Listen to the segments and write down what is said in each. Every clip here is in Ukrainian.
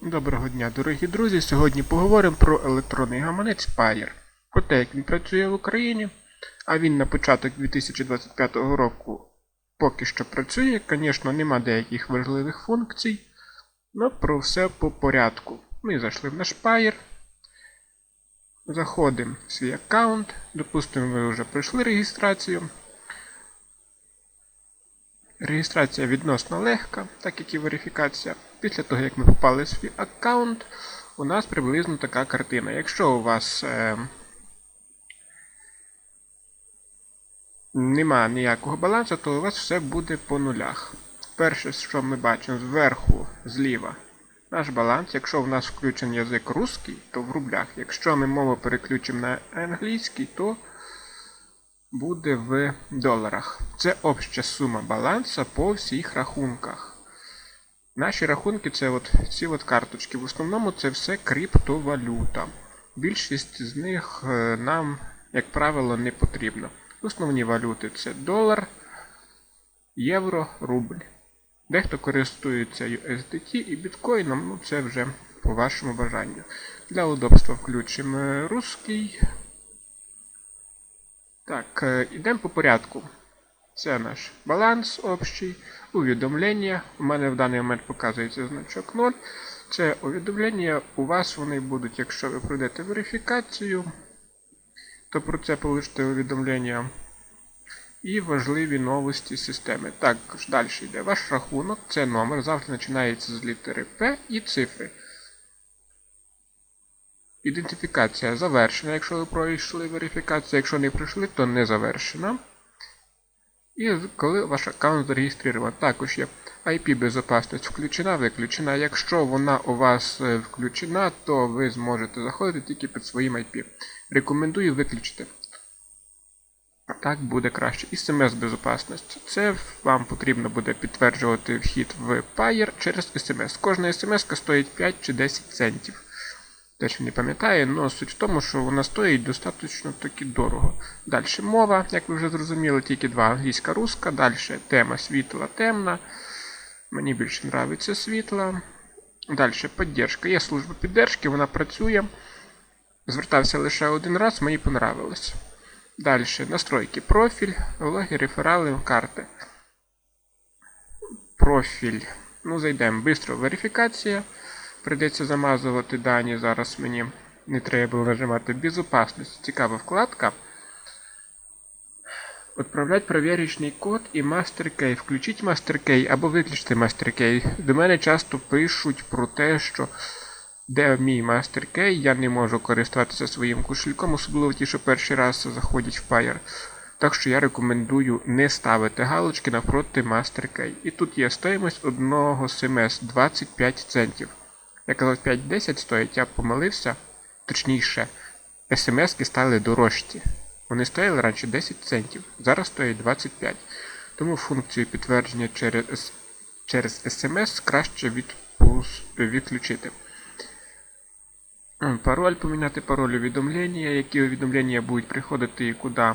Доброго дня, дорогі друзі! Сьогодні поговоримо про електронний гаманець Payer, про те, як він працює в Україні, а він на початок 2025 року поки що працює. Звісно, нема деяких важливих функцій, але про все по порядку. Ми зайшли в наш Payer, заходимо в свій аккаунт, допустимо, ви вже пройшли реєстрацію. Реєстрація відносно легка, так як і верифікація. Після того, як ми попали в свій аккаунт, у нас приблизно така картина. Якщо у вас е, нема ніякого балансу, то у вас все буде по нулях. Перше, що ми бачимо зверху, зліва, наш баланс. Якщо в нас включений язик русський, то в рублях. Якщо ми мову переключимо на англійський, то буде в доларах. Це обща сума баланса по всіх рахунках. Наші рахунки це от ці от карточки. В основному це все криптовалюта. Більшість з них е, нам, як правило, не потрібна. Основні валюти це долар, євро, рубль. Дехто користується USDT і біткоїном, ну це вже по вашому бажанню. Для удобства включимо е, русський. Так, е, йдемо по порядку. Це наш баланс общий, увідомлення. У мене в даний момент показується значок 0. Це увідомлення. У вас вони будуть, якщо ви пройдете верифікацію, то про це получите увідомлення. І важливі новості системи. Також далі йде ваш рахунок, це номер, завжди починається з літери П і цифри. Ідентифікація завершена, якщо ви пройшли верифікацію, якщо не пройшли, то не завершена. І коли ваш аккаунт зареєстрований, також є IP безпечність включена, виключена. Якщо вона у вас е, включена, то ви зможете заходити тільки під своїм IP. Рекомендую виключити. Так буде краще. І смс безпечність. Це вам потрібно буде підтверджувати вхід в Payer через смс. Кожна смс стоїть 5 чи 10 центів. Теж не пам'ятаю, але суть в тому, що вона стоїть достатньо таки дорого. Далі мова, як ви вже зрозуміли, тільки два англійська руска. Далі тема світла темна. Мені більше подобається світла. Далі підтримка. Є служба підтримки, вона працює. Звертався лише один раз, мені понравилось. Далі настройки. Профіль, влоги, реферали, карти. Профіль. Ну, зайдемо. Бистро верифікація. Придеться замазувати дані. Зараз мені не треба було нажимати безопасність. Цікава вкладка. Отправлять провірочний код і MasterKey. Включіть MasterKey або виключте MasterKey. До мене часто пишуть про те, що де мій MasterKey, я не можу користуватися своїм кошельком, особливо ті, що перший раз заходять в Payer. Так що я рекомендую не ставити галочки навпроти MasterKey. І тут є стоїмость одного SMS 25 центів. Я казав 5-10 стоїть, я помилився. Точніше, смс-ки стали дорожчі. Вони стояли раніше 10 центів, зараз стоять 25. Тому функцію підтвердження через через смс краще відпус... відключити. Пароль поміняти пароль увідомлення, які увідомлення будуть приходити і куди.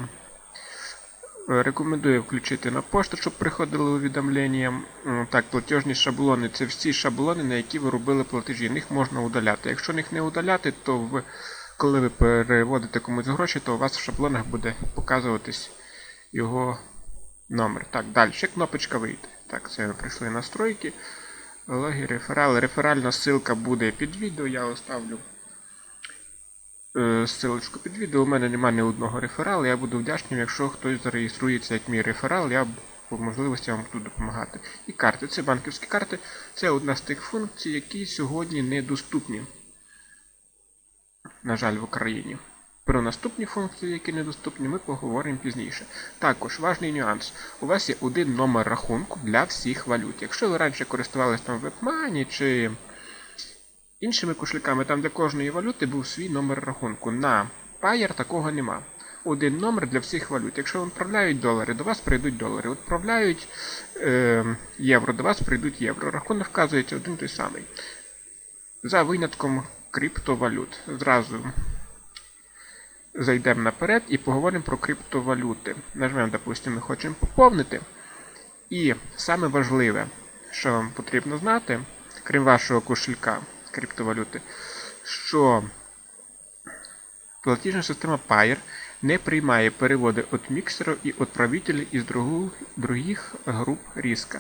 Рекомендую включити на пошту, щоб приходили увідомлення. Так, платежні шаблони це всі шаблони, на які ви робили платежі. Їх можна удаляти. Якщо їх не удаляти, то в, коли ви переводите комусь гроші, то у вас в шаблонах буде показуватись його номер. Так, далі кнопочка вийти. Так, це ми прийшли настройки. Логи, реферали. Реферальна ссылка буде під відео, я оставлю. Ссылочку під відео. У мене немає ні одного рефералу. Я буду вдячним, якщо хтось зареєструється як мій реферал, я по можливості вам буду допомагати. І карти. Це банківські карти. Це одна з тих функцій, які сьогодні недоступні. На жаль, в Україні. Про наступні функції, які недоступні, ми поговоримо пізніше. Також важний нюанс. У вас є один номер рахунку для всіх валют. Якщо ви раніше користувалися там WebMoney чи іншими кошельками, там для кожної валюти був свій номер рахунку. На Payer такого нема. Один номер для всіх валют. Якщо відправляють долари, до вас прийдуть долари. Відправляють е, євро, до вас прийдуть євро. Рахунок вказується один той самий. За винятком криптовалют. Зразу зайдемо наперед і поговоримо про криптовалюти. Нажмемо, допустимо, ми хочемо поповнити. І саме важливе, що вам потрібно знати, крім вашого кошелька, криптовалюти, що платіжна система Pair не приймає переводи від міксерів і відправителів із других груп риска.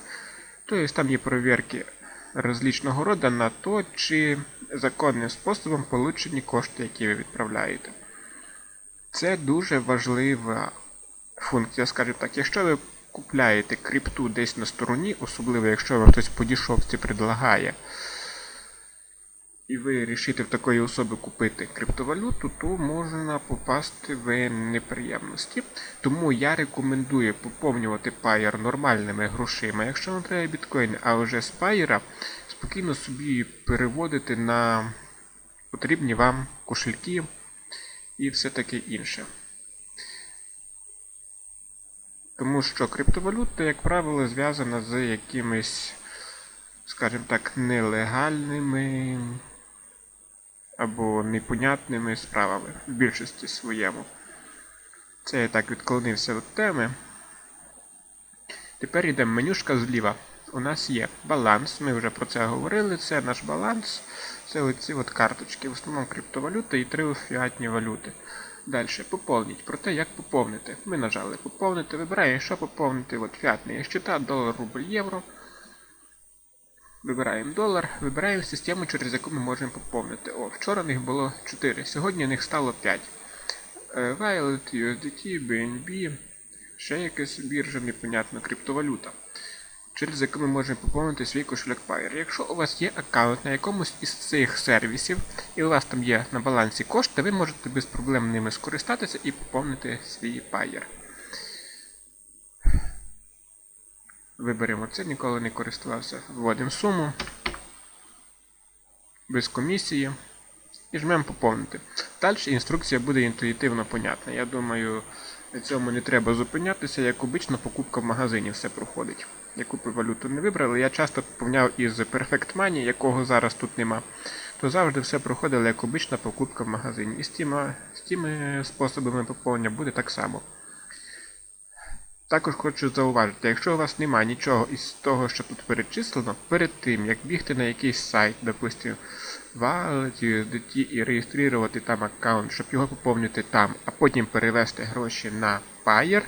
Тобто там є перевірки розличного роду на то, чи законним способом получені кошти, які ви відправляєте. Це дуже важлива функція, скажімо так. Якщо ви купляєте крипту десь на стороні, особливо якщо вам хтось по дешевці предлагає, і ви вирішите в такої особи купити криптовалюту, то можна попасти в неприємності. Тому я рекомендую поповнювати Payer нормальними грошима, якщо вам треба біткоїни, а вже з Payer спокійно собі переводити на потрібні вам кошельки і все таке інше. Тому що криптовалюта, як правило, зв'язана з якимись, скажімо так, нелегальними або непонятними справами в більшості своєму. Це я так відклонився від теми. Тепер йде менюшка зліва. У нас є баланс, ми вже про це говорили. Це наш баланс. Це оці от карточки, в основному криптовалюта і три фіатні валюти. Далі поповніть. Про те, як поповнити. Ми нажали поповнити, вибираємо, що поповнити. От фіатний щита, долар, рубль, євро. Вибираємо долар, вибираємо систему, через яку ми можемо поповнити. О, вчора них було 4, сьогодні них стало 5. Е, Violet, USDT, BNB, ще якась біржа, непонятна криптовалюта, через яку ми можемо поповнити свій кошельок Payer. Якщо у вас є аккаунт на якомусь із цих сервісів, і у вас там є на балансі кошти, ви можете без проблем ними скористатися і поповнити свій Payer. Виберемо це, ніколи не користувався. Вводимо суму. Без комісії. І жмемо поповнити. Далі інструкція буде інтуїтивно понятна. Я думаю, цьому не треба зупинятися, як обично покупка в магазині все проходить. Яку б валюту не вибрали, я часто поповняв із Perfect Money, якого зараз тут нема, то завжди все проходило як обична покупка в магазині. І з тими, з тими способами поповнення буде так само. Також хочу зауважити, якщо у вас немає нічого із того, що тут перечислено, перед тим, як бігти на якийсь сайт, допустим, Wallet, USDT і реєструвати там аккаунт, щоб його поповнити там, а потім перевести гроші на Payer,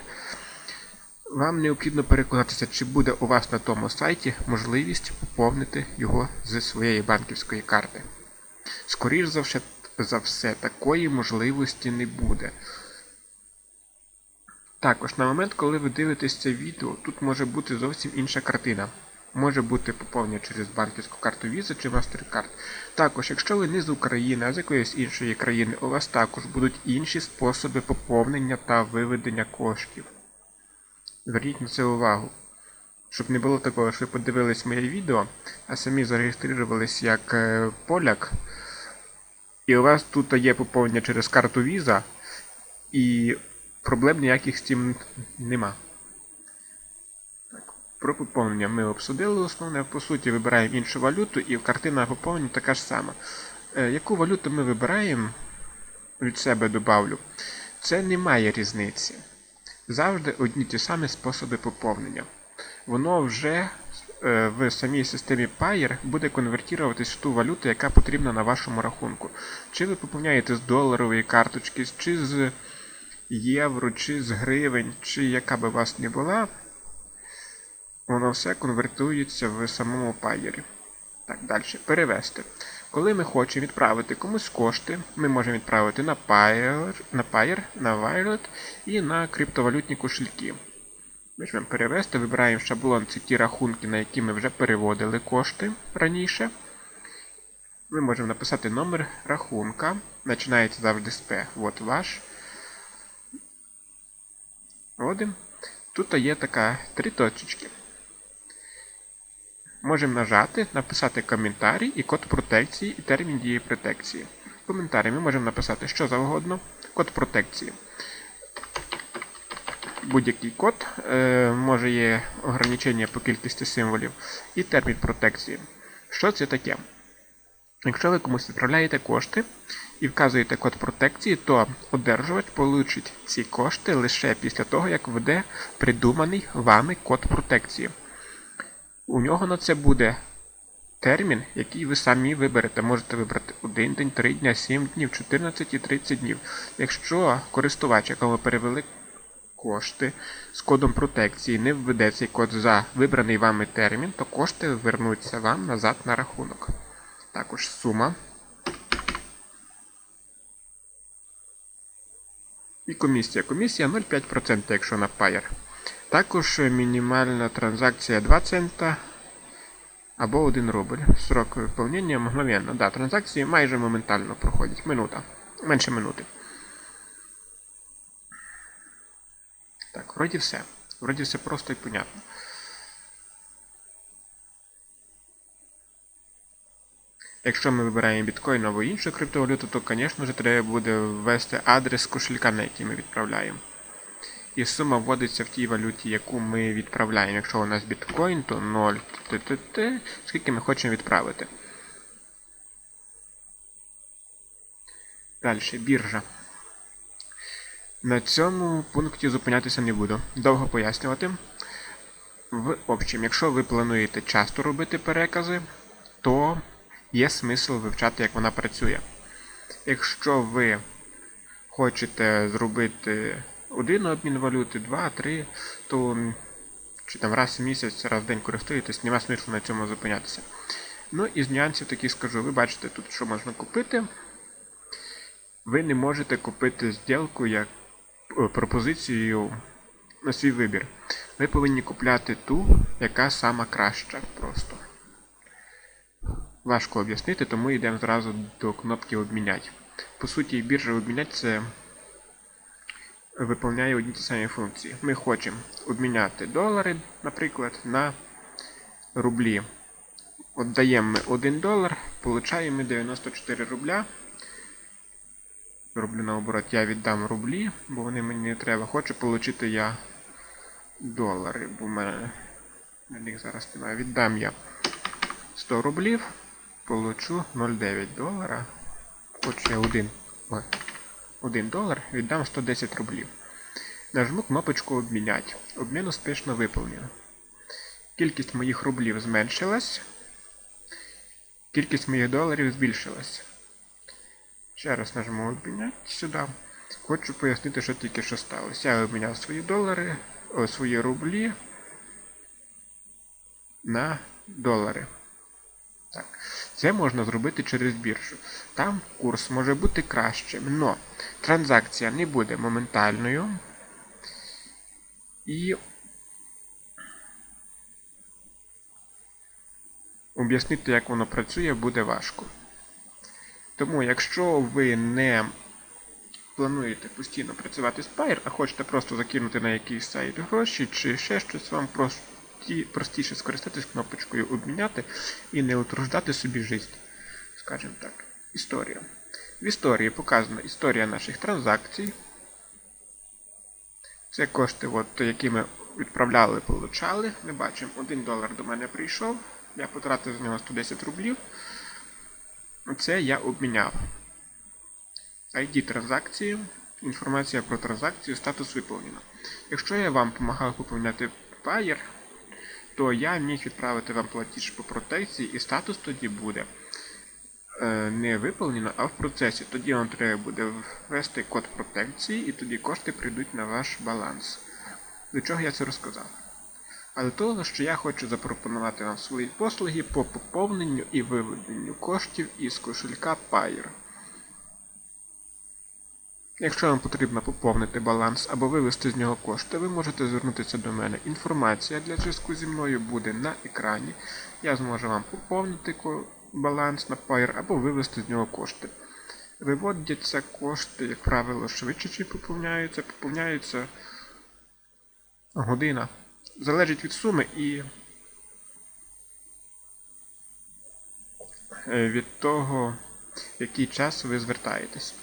вам необхідно переконатися, чи буде у вас на тому сайті можливість поповнити його зі своєї банківської карти. Скоріше за все, такої можливості не буде. Також, на момент, коли ви дивитесь це відео, тут може бути зовсім інша картина. Може бути поповнення через банківську карту Visa чи MasterCard. Також, якщо ви не з України, а з якоїсь іншої країни, у вас також будуть інші способи поповнення та виведення коштів. Зверніть на це увагу. Щоб не було такого, що ви подивились моє відео, а самі зареєструвались як е, поляк, і у вас тут є поповнення через карту Visa, і проблем ніяких з цим нема. Так, Про поповнення ми обсудили основне. По суті, вибираємо іншу валюту і картина поповнення така ж сама. Е, яку валюту ми вибираємо, від себе добавлю, це не має різниці. Завжди одні ті самі способи поповнення. Воно вже е, в самій системі Payer буде конвертуватись в ту валюту, яка потрібна на вашому рахунку. Чи ви поповняєте з доларової карточки, чи з євро, чи з гривень, чи яка би у вас не була, воно все конвертується в самому Payer. Так, далі. Перевести. Коли ми хочемо відправити комусь кошти, ми можемо відправити на Payer, на Payer, Wallet і на криптовалютні кошельки. Ми можемо перевести, вибираємо шаблон, це ті рахунки, на які ми вже переводили кошти раніше. Ми можемо написати номер рахунка. Починається завжди з P. От ваш. Вводимо. Тут є така три точечки. Можемо нажати, написати коментарі і код протекції і термін дії протекції. В коментарі ми можемо написати що завгодно, код протекції. Будь-який код, е, може є ограничення по кількості символів, і термін протекції. Що це таке? Якщо ви комусь відправляєте кошти і вказуєте код протекції, то одержувач получить ці кошти лише після того, як введе придуманий вами код протекції. У нього на це буде термін, який ви самі виберете. Можете вибрати 1 день, 3 дня, 7 днів, 14 і 30 днів. Якщо користувач, якому перевели кошти з кодом протекції, не введе цей код за вибраний вами термін, то кошти вернуться вам назад на рахунок. Також сума. І комісія. Комісія 0,5%, якщо на Payer. Також мінімальна транзакція 2 цента або 1 рубль. Срок виповнення мгновенно. Да, транзакції майже моментально проходять. Минута. Менше минути. Так, вроді все. Вроді все просто і понятно. Якщо ми вибираємо біткоін або іншу криптовалюту, то, звісно ж, треба буде ввести адрес кошелька, на який ми відправляємо. І сума вводиться в тій валюті, яку ми відправляємо. Якщо у нас біткоін, то 0 т скільки ми хочемо відправити. Далі, біржа. На цьому пункті зупинятися не буду. Довго пояснювати. В общем, якщо ви плануєте часто робити перекази, то є смисл вивчати, як вона працює. Якщо ви хочете зробити один обмін валюти, два, три, то чи там раз в місяць, раз в день користуєтесь, нема смислу на цьому зупинятися. Ну і з нюансів такі скажу, ви бачите тут, що можна купити. Ви не можете купити зділку як о, пропозицію на свій вибір. Ви повинні купляти ту, яка сама краща просто. Важко об'яснити, тому йдемо зразу до кнопки обміняти. По суті, біржа обміняти це виповняє одні ті самі функції. Ми хочемо обміняти долари, наприклад, на рублі. От даємо ми 1 долар, получаємо 94 рубля. Роблю наоборот, я віддам рублі, бо вони мені не треба. Хочу отримати я долари, бо в мене на них зараз немає. Віддам я 100 рублів, получу 0,9 долара. Я 1, ой, 1 долар, віддам 110 рублів. Нажму кнопочку обміняти. Обмін успішно виповнено. Кількість моїх рублів зменшилась. Кількість моїх доларів збільшилась. Ще раз нажму обміняти сюди. Хочу пояснити, що тільки що сталося. Я обміняв свої долари, о, свої рублі на долари. Так. Це можна зробити через біржу. Там курс може бути кращим, але транзакція не буде моментальною. І об'яснити, як воно працює, буде важко. Тому, якщо ви не плануєте постійно працювати з Pair, а хочете просто закинути на якийсь сайт гроші чи ще щось, вам прості, простіше скористатись кнопочкою обміняти і не утруждати собі життя. Скажімо так, історія. В історії показана історія наших транзакцій. Це кошти, от, які ми відправляли, получали. Ми бачимо, 1 долар до мене прийшов. Я потратив з нього 110 рублів. Це я обміняв. ID транзакції, інформація про транзакцію, статус виповнено. Якщо я вам допомагав поповняти Payer, то я міг відправити вам платіж по протекції і статус тоді буде е, не виповнено, а в процесі. Тоді вам треба буде ввести код протекції і тоді кошти прийдуть на ваш баланс. До чого я це розказав? А до того, що я хочу запропонувати вам свої послуги по поповненню і виведенню коштів із кошелька Payer. Якщо вам потрібно поповнити баланс або вивести з нього кошти, ви можете звернутися до мене. Інформація для зв'язку зі мною буде на екрані. Я зможу вам поповнити баланс на Payer або вивести з нього кошти. Виводяться кошти, як правило, швидше чи поповняються, поповняються година. Залежить від суми і від того, який час ви звертаєтесь.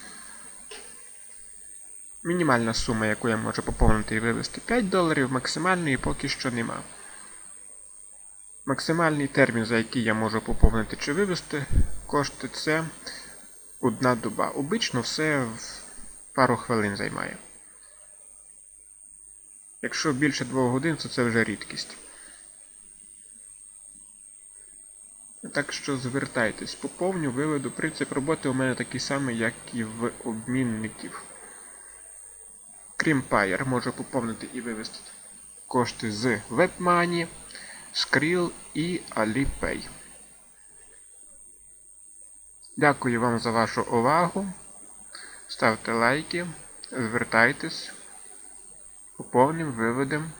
Мінімальна сума, яку я можу поповнити і вивести 5 доларів, максимальної поки що нема. Максимальний термін, за який я можу поповнити чи вивести кошти, це одна доба. Обично все в пару хвилин займає. Якщо більше 2 годин, то це вже рідкість. Так що звертайтесь, поповню, виведу. Принцип роботи у мене такий самий, як і в обмінників. Payer, можу поповнити і вивести кошти з WebMoney, Skrill і Alipay. Дякую вам за вашу увагу. Ставте лайки, звертайтесь, поповним, виведем.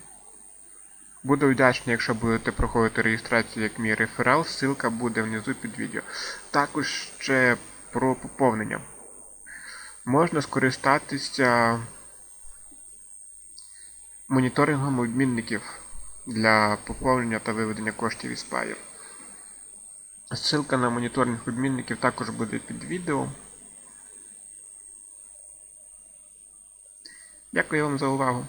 Буду вдячний, якщо будете проходити реєстрацію як мій реферал, ссылка буде внизу під відео. Також ще про поповнення. Можна скористатися моніторингом обмінників для поповнення та виведення коштів із паїв. Ссылка на моніторинг обмінників також буде під відео. Дякую вам за увагу.